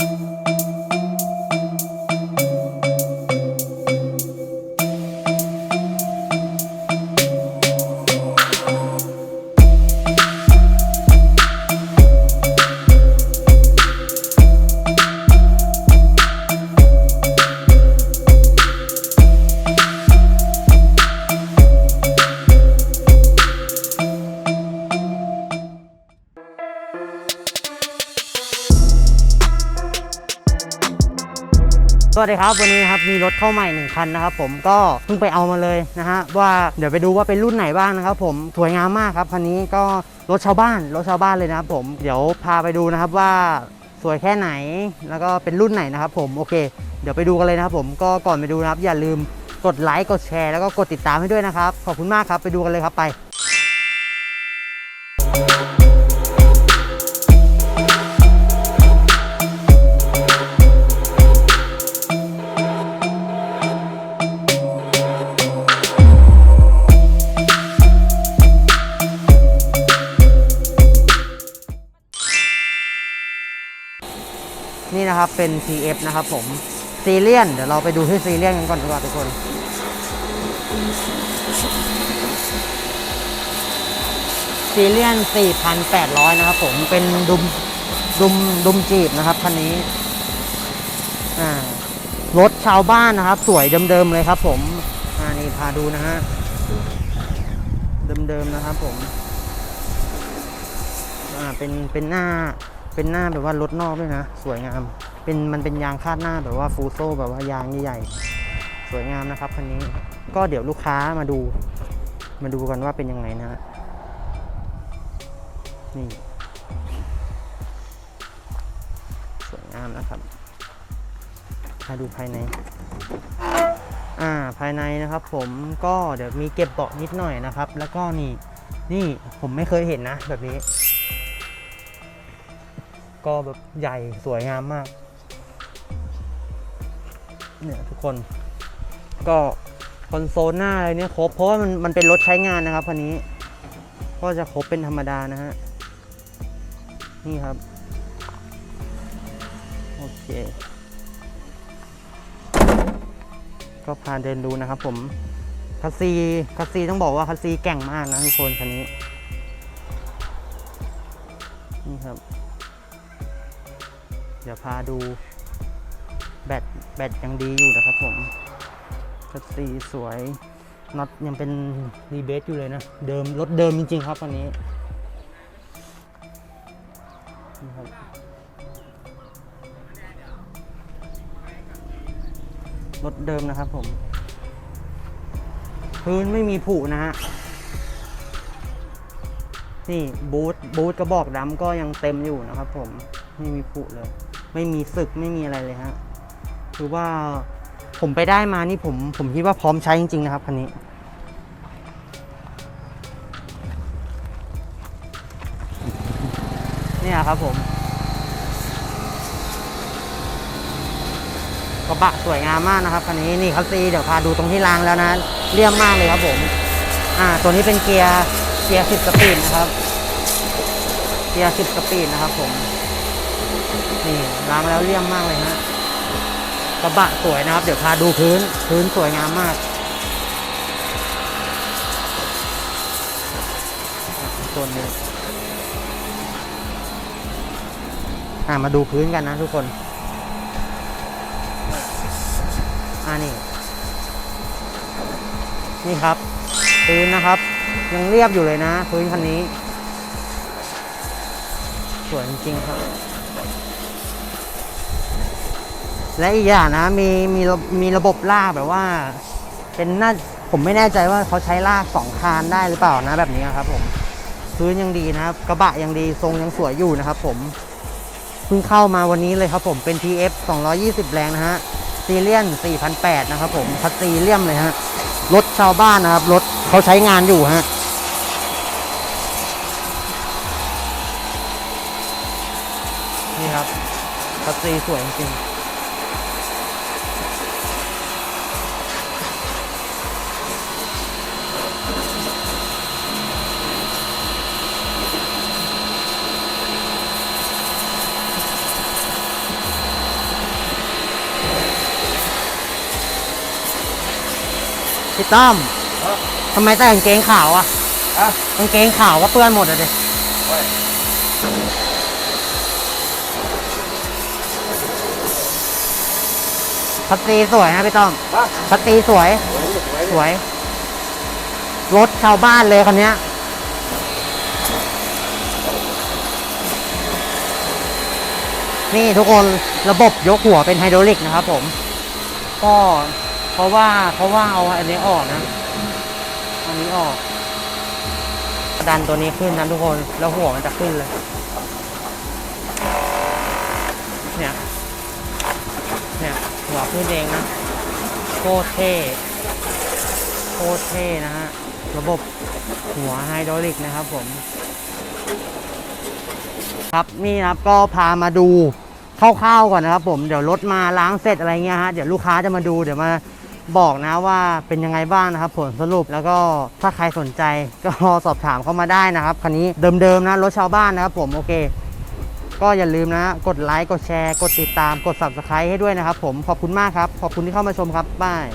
ส วัสดีครับวันนี้ครับมีรถเข้าใหม่หนึ่งคันนะครับผมก็เพิ่งไปเอามาเลยนะฮะว่าเดี๋ยวไปดูว่าเป็นรุ่นไหนบ้างนะครับผมสวยงามมากครับคันนี้ก็รถชาวบ้านรถชาวบ้านเลยนะครับผมเดี๋ยวพาไปดูนะครับว่าสวยแค่ไหนแล้วก็เป็นรุ่นไหนนะครับผมโอเค เดี๋ยวไปดูกันเลยนะครับผมก็ก่อนไปดูนะครับอย่าลืมกดไลค์กดแชร์แล้วก็กดติดตามให้ด้วยนะครับขอบคุณมากครับไปดูกันเลยครับไป นี่นะครับเป็น TF นะครับผมซีเรียนเดี๋ยวเราไปดูที่ซีเรียนกันก่อนดีกว่าทุกคนซีเรียน 4,800 นะครับผมเป็นดุมดุมดุมจีบนะครับคันนี้รถชาวบ้านนะครับ สวยเดิมๆเลยครับ ผมอ่านี่พาดูนะฮะเดิมๆนะครับผมอ่าเป็นเป็นหน้า เป็นหน้าแบบว่ารถนอกด้วยนะ สวยงาม เป็นมันเป็นยางคาดหน้าแบบว่าฟูโซแบบว่ายางใหญ่ๆสวยงามนะครับคันนี้ ก็เดี๋ยวลูกค้ามาดู มาดูกันว่าเป็นยังไงนะฮะนี่ สวยงามนะครับมาดูภายใน อ่า ภายในนะครับ ผมก็เดี๋ยวมีเก็บเบาะนิดหน่อยนะครับ แล้วก็นี่ นี่ผมไม่เคยเห็นนะ แบบนี้ ก็แบบใหญ่สวยงามมาก เนี่ยทุกคน ก็คอนโซลหน้าอะไรเนี่ยครบ เพราะว่ามันมันเป็นรถใช้งานนะครับคันนี้ ก็จะครบเป็นธรรมดานะฮะ นี่ครับ โอเค ก็พาเดินดูนะครับผมคัสซีคัสซีต้องบอกว่าคัสซีแก่งมากนะทุกคนคันนี้ นี่ครับ เดี๋ยวพาดูแบตแบตยังดีอยู่นะครับผมสีสวยน็อตยังเป็นรีเบสอยู่เลยนะ เดิมรถเดิมจริงๆครับวันนี้นี่ครับรถเดิมนะครับผม พื้นไม่มีผุนะฮะ นี่บูทบูทกระบอกดำก็ยังเต็มอยู่นะครับผม ไม่มีผุเลย ไม่มีสึกไม่มีอะไรเลยฮะคือว่าผมไปได้มานี่ผมผมคิดว่าพร้อมใช้จริงๆนะครับคันนี้เนี่ยครับผมกระบะสวยงามมากนะครับคันนี้นี่คัสซีเดี๋ยวพาดูตรงที่รางแล้วนะเลี่ยมมากเลยครับผม อ่า ตัวนี้เป็นเกียร์เกียร์10สปีดนะครับ เกียร์10สปีดนะครับผม นี่ล้างแล้วเลี่ยมมากเลยฮะกระบะสวยนะครับ เดี๋ยวพาดูพื้น พื้นสวยงามมากส่วนนี้ามาดูพื้นกันนะทุกคน อ่านี่ นี่ครับ พื้นนะครับ ยังเรียบอยู่เลยนะ พื้นคันนี้ สวยจริงๆครับ และอีกอย่างนะมีมีมีระบบลากแบบว่า เป็นน่าผมไม่แน่ใจว่าเขาใช้ลากสองคานได้หรือเปล่านะแบบนี้ครับผมพื้นยังดีนะครับ กระบะยังดีทรงยังสวยอยู่นะครับผมเพิ่งเข้ามาวันนี้เลยครับผมเป็น TF 220 แรงนะฮะซีเลียน4,800นะครับผมคัสซีเลียมเลยฮะรถชาวบ้านนะครับรถเขาใช้งานอยู่ฮะนี่ครับคัสซีสวยจริง พี่ต้อมทำไมแต่กางเกงขาวอะอะกางเกงขาวก็เปื้อนหมดอะเด็โอ้ยพัตตีสวยนะพี่ต้อมมาพัตตีสวย สวยสวยสวย รถชาวบ้านเลยคันเนี้ย นี่ทุกคนระบบยกหัวเป็นไฮดรอลิกนะครับผม ก็เพ ราะว่าเพราะว่าเอาอันนี้ออกนะอันนี้ออก ดันตัวนี้ขึ้นนะทุกคนแล้วหัวมันจะขึ้นเลย เนี่ยเนี่ยหัวขึ้นเองนะโคตรเท่โคตรเท่นะฮะระบบหัวไฮดรอลิกนะครับผม ครับนี่นะครับก็พามาดูคร่าวๆก่อนนะครับผมเดี๋ยวรถมาล้างเสร็จอะไรเงี้ยฮะเดี๋ยวลูกค้าจะมาดูเดี๋ยวมา บอกนะว่าเป็นยังไงบ้างนะครับผลสรุปแล้วก็ถ้าใครสนใจก็สอบถามเข้ามาได้นะครับคันนี้เดิมๆนะรถชาวบ้านนะครับผมโอเค ก็อย่าลืมนะ กดไลค์กดแชร์ กดติดตามกด subscribe ให้ด้วยนะครับผมขอบคุณมากครับ ขอบคุณที่เข้ามาชมครับบาย